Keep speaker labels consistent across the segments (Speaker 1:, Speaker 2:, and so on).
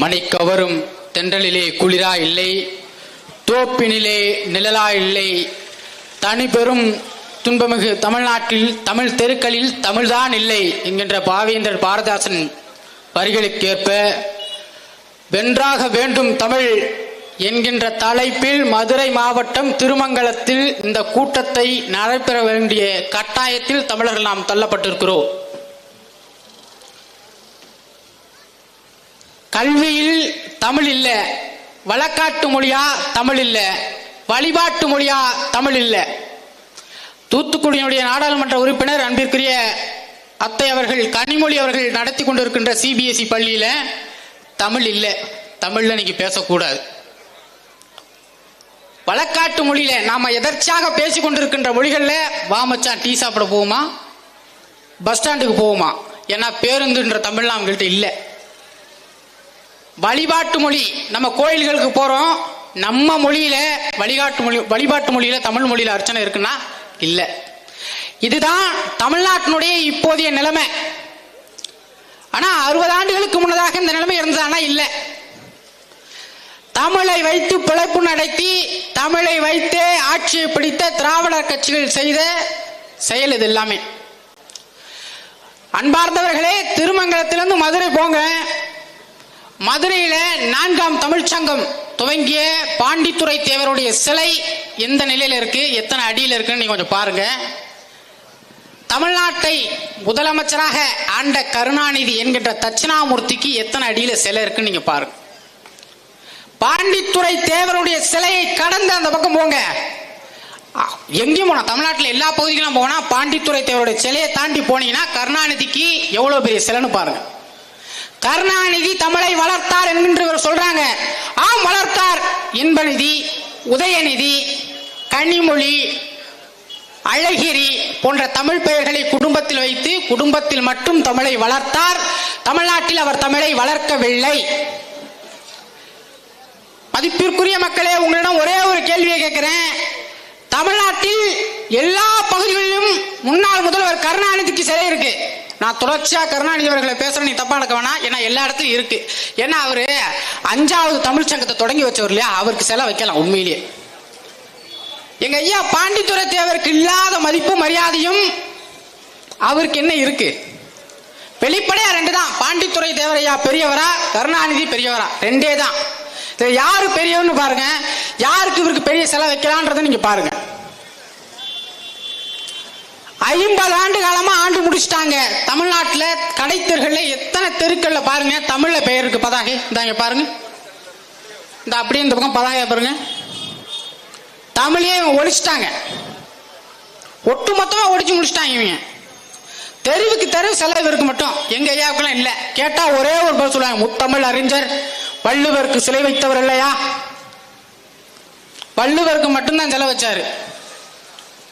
Speaker 1: மணிக்கவரும் தென்றலிலே குளிரா இல்லை தோப்பினிலே நிழலா இல்லை. தனி பெரும் துன்பமிகு தமிழ்நாட்டில் தமிழ் தெருக்களில் தமிழ்தான் இல்லை என்கின்ற பாவேந்தர் பாரதாசன் வரிகளுக்கேற்ப வென்றாக வேண்டும் தமிழ் என்கின்ற தலைப்பில் மதுரை மாவட்டம் திருமங்கலத்தில் இந்த கூட்டத்தை நடைபெற வேண்டிய கட்டாயத்தில் தமிழர்கள் நாம் தள்ளப்பட்டிருக்கிறோம். கல்வியில் தமிழ் இல்ல. வழக்காட்டு மொழியா தமிழ் இல்ல. வழிபாட்டு மொழியா தமிழ் இல்ல. தூத்துக்குடியினுடைய நாடாளுமன்ற உறுப்பினர் அன்பிற்குரிய அத்தை அவர்கள் கனிமொழி அவர்கள் நடத்தி கொண்டிருக்கின்ற சிபிஎஸ்இ பள்ளியில தமிழ் இல்ல. தமிழ்ல நீங்க பேசக்கூடாது. வழக்காட்டு மொழியில நாம எதர்ச்சியாக பேசிக் கொண்டிருக்கின்ற மொழிகள்ல வா மச்சான் டீ சாப்பிட போவோமா பஸ் ஸ்டாண்டுக்கு போவோமா ஏன்னா பேருந்துன்ற தமிழ்லாம் அவங்கள்ட்ட இல்லை. வழிபாட்டு மொழி. நம்ம கோயில்களுக்கு போறோம். நம்ம மொழியில வழிகாட்டு மொழி வழிபாட்டு மொழியில தமிழ் மொழியில அர்ச்சனை இருக்குன்னா இல்ல. இதுதான் தமிழ்நாட்டினுடைய இப்போதைய நிலைமை. ஆனா அறுபது ஆண்டுகளுக்கு முன்னதாக இந்த நிலைமை இருந்தானா இல்ல. தமிழை வைத்து பிழைப்பு நடத்தி தமிழை வைத்து ஆட்சியை பிடித்த திராவிடர் கட்சிகள் செய்த செயல் இது எல்லாமே. அன்பார்ந்தவர்களே திருமங்கலத்திலிருந்து மதுரை போங்க. மதுரையில நான்காம் தமிழ்ச்சங்கம் துவங்கிய பாண்டித்துறை தேவருடைய சிலை எந்த நிலையில இருக்கு? எத்தனை அடியில் இருக்குன்னு நீங்க கொஞ்சம் பாருங்க. தமிழ்நாட்டை முதலமைச்சராக ஆண்ட கருணாநிதி என்கின்ற தட்சிணாமூர்த்திக்கு எத்தனை அடியில சிலை இருக்குன்னு நீங்க பாருங்க. பாண்டித்துறை தேவருடைய சிலையை கடந்து அந்த பக்கம் போங்க. எங்கேயும் போனா தமிழ்நாட்டில் எல்லா பகுதிகளும் போனா பாண்டித்துறை தேவருடைய சிலையை தாண்டி போனீங்கன்னா கருணாநிதிக்கு எவ்வளவு பெரிய சிலைன்னு பாருங்க. கருணாநிதி தமிழை வளர்த்தார் என்கின்ற சொல்றாங்க. ஆம் வளர்த்தார். இன்பநிதி உதயநிதி கனிமொழி அழகிரி போன்ற தமிழ் பெயர்களை குடும்பத்தில் வைத்து குடும்பத்தில் மட்டும் தமிழை வளர்த்தார். தமிழ்நாட்டில் அவர் தமிழை வளர்க்கவில்லை. மதிப்பிற்குரிய மக்களே உங்களிடம் ஒரே ஒரு கேள்வியை கேட்கிறேன். தமிழ்நாட்டில் எல்லா பகுதிகளிலும் முன்னாள் முதல்வர் கருணாநிதிக்கு சிலை இருக்கு. நான் தொடர்ச்சியா கருணாநிதி அவர்களை பேசுறேன் நீ தப்பா நடக்க வேணாம். ஏன்னா எல்லா இடத்துலயும் இருக்கு. ஏன்னா அவரு அஞ்சாவது தமிழ் சங்கத்தை தொடங்கி வச்சவர் இல்லையா? அவருக்கு செலவு வைக்கலாம் உண்மையிலேயே. எங்க ஐயா பாண்டித்துறை தேவருக்கு இல்லாத மதிப்பு மரியாதையும் அவருக்கு என்ன இருக்கு? வெளிப்படையா ரெண்டு தான். பாண்டித்துறை தேவரையா பெரியவரா கருணாநிதி பெரியவரா. ரெண்டே தான். யாரு பெரியவர்னு பாருங்க. யாருக்கு இவருக்கு பெரிய செலவு வைக்கலான்றதை நீங்க பாருங்க. ஐம்பது ஆண்டு காலமா ஆண்டு முடிச்சிட்டாங்க. தமிழ்நாட்டுல கடைத்தெருகள்ல எத்தனை தெருக்கள்ல பாருங்க தமிழ்ல பெயர் இருக்கு. பதாகை இந்தாங்க பாருங்க. இந்த அப்படியே இந்த பக்கம் பதாகை பாருங்க. தமிழையே இவங்க ஒழிச்சிட்டாங்க. ஒட்டு மொத்தமா முடிச்சிட்டாங்க இவங்க. தெருவுக்கு தெருவு செலவு இருக்கு மட்டும். எங்க ஐயாவுக்கெல்லாம் இல்ல. கேட்டா ஒரே ஒரு பேர் சொல்லுவாங்க. முத்தமிழ் அறிஞர் வள்ளுவருக்கு சிலை வைத்தவர் இல்லையா? வள்ளுவருக்கு மட்டும்தான் செலவு வச்சாரு.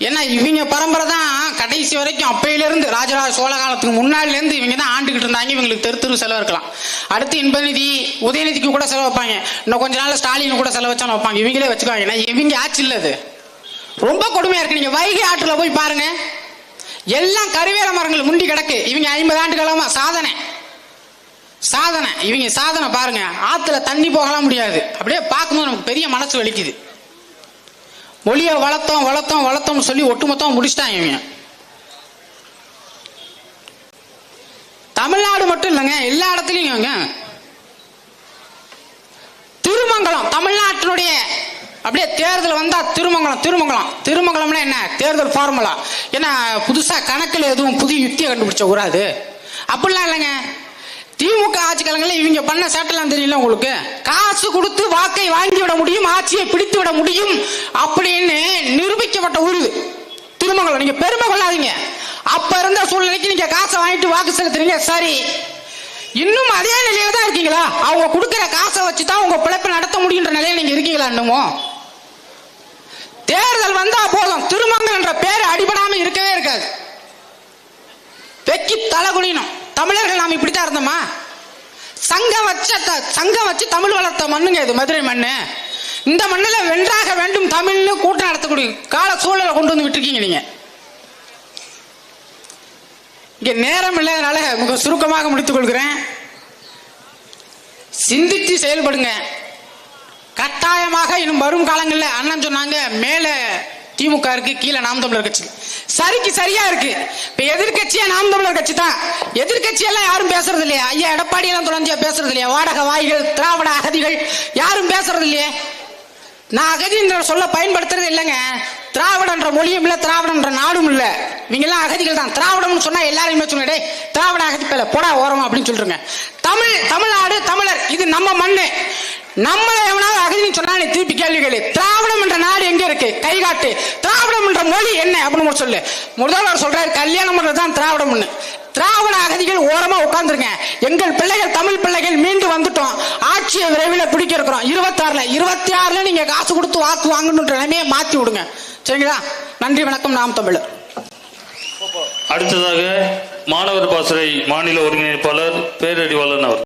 Speaker 1: ஏன்னா இவங்க பரம்பரை தான் கடைசி வரைக்கும் அப்பையிலிருந்து ராஜராஜ சோழ காலத்துக்கு முன்னாடிலேருந்து இவங்க தான் ஆண்டுகிட்டு இருந்தாங்க. இவங்களுக்கு தெரு தெரு செலவு இருக்கலாம். அடுத்து இன்பநிதி உதயநிதிக்கு கூட செலவு வைப்பாங்க. இன்னும் கொஞ்ச நாள் ஸ்டாலின் கூட செலவு வச்சாலும் வைப்பாங்க. இவங்களே வச்சுக்குவாங்க. ஏன்னா இவங்க ஆட்சி இல்லது ரொம்ப கொடுமையாக இருக்கு. நீங்கள் வைகை ஆற்றில் போய் பாருங்க. எல்லாம் கருவேல மரங்கள் முண்டி கிடக்கு. இவங்க ஐம்பது ஆண்டு காலமா சாதனை. சாதனை. இவங்க சாதனை பாருங்க. ஆற்றுல தண்ணி போகலாம் முடியாது. அப்படியே பார்க்கும்போது நமக்கு பெரிய மனசு வலிக்குது. மொழியை வளர்த்தோம் வளர்த்தோம் வளர்த்தோம்னு சொல்லி ஒட்டுமொத்தம் முடிச்சிட்டாங்க இவங்க. தமிழ்நாடு மட்டும் இல்லைங்க எல்லா இடத்துலையும் திருமங்கலம் தமிழ்நாட்டினுடைய அப்படியே தேர்தல் வந்தா திருமங்கலம் திருமங்கலம். திருமங்கலம்னா என்ன? தேர்தல் ஃபார்முலா ஏன்னா புதுசா கணக்கில் எதுவும் புதிய யுக்தியை கண்டுபிடிச்ச கூடாது அப்படிலாம் இல்லைங்க. திமுக ஆட்சி காலங்களில் இவங்க பண்ண சேட்டெல்லாம் தெரியல உங்களுக்கு? காசு கொடுத்து வாக்கை வாங்கி விட முடியும் ஆட்சியை பிடித்து விட முடியும் அப்படின்னு நிரூபிக்கப்பட்ட ஊர் திருமங்கலம். நீங்க பெருமை கொள்ளாதீங்க. அப்ப இருந்த சூழ்நிலைக்கு நீங்க காசை வாங்கிட்டு வாக்கு செலுத்துறீங்க சரி. இன்னும் அதே நிலையில தான் இருக்கீங்களா? அவங்க கொடுக்கிற காசை வச்சு தான் உங்க பிழைப்பை நடத்த முடியுன்ற நிலையில நீங்க இருக்கீங்களா இன்னமும்? தேர்தல் வந்தா போதும். திருமங்கல் என்ற பேர் அடிபடாம இருக்கவே இருக்காது. வெக்கி தலை குனியணும். தமிழர்கள் நாம் இப்படித்தான் இருந்தோமா? சங்கம் வச்ச த- சங்கம் வச்சு தமிழ் வளர்த்த மண்ணுங்க இது மதுரை மண்ணு. இந்த மண்ணில் வென்றாக வேண்டும் தமிழ்னு கூட்டம் நடத்தக்கூடிய கால சூழலை கொண்டு வந்து விட்டுருக்கீங்க நீங்கள் இங்க நேரம் இல்லாதனால மிக சுருக்கமாக முடித்துக் கொள்கிறேன். சிந்தித்து செயல்படுங்க. கட்டாயமாக இன்னும் வரும் காலங்களில் அண்ணன் சொன்னாங்க மேலே திமுக இருக்கு கீழே நாம் தமிழர் கட்சி. சரிக்கு சரியா இருக்கு. இப்ப எதிர்கட்சியா நாம் தமிழர் கட்சி தான். எதிர்கட்சியெல்லாம் யாரும் பேசுறது இல்லையா ஐயா எடப்பாடி எல்லாம் தொடர்ந்து பேசுறது இல்லையா வாடகை வாய்கள் திராவிட அகதிகள் யாரும் பேசுறது இல்லையே நான் அகதின்ற சொல்ல பயன்படுத்துறது இல்லைங்க. திராவிடன்ற மொழியும் இல்லை திராவிடன்ற நாடும் இல்லை. இவங்க அகதிகள் தான். திராவிடம்னு சொன்னா எல்லாரையுமே சொன்னே திராவிட அகதி பேல போடா ஓரம் அப்படின்னு சொல்லிருங்க தமிழ் தமிழ்நாடு தமிழர் இது நம்ம மண்ணு. நம்மளை எவனாவது அகதின்னு சொன்னா திருப்பி கேள்வி கேளு. திராவிடம் என்ற நாடு எங்க இருக்கு? கை காட்டு. திராவிடம் என்ற மொழி என்ன அப்படின்னு ஒரு சொல்லு. முதல்வர் சொல்றாரு கல்யாணம் பண்றது தான் திராவிடம்னு. திராவிட அகதிகள் ஓரமா உட்கார்ந்துருங்க. எங்கள் பிள்ளைகள் தமிழ் பிள்ளைகள் மீண்டு வந்துட்டோம். ஆட்சியை விரைவில் பிடிக்க இருக்கிறோம். இருபத்தி ஆறுல இருபத்தி ஆறுல நீங்க காசு கொடுத்து வாக்கு வாங்கணுன்ற நிலைமையை மாத்தி விடுங்க. சரிங்களா? நன்றி வணக்கம். நாம் தமிழர்.
Speaker 2: அடுத்ததாக மாணவர் பாசறை மாநில ஒருங்கிணைப்பாளர் பேரறிவாளன் அவர்.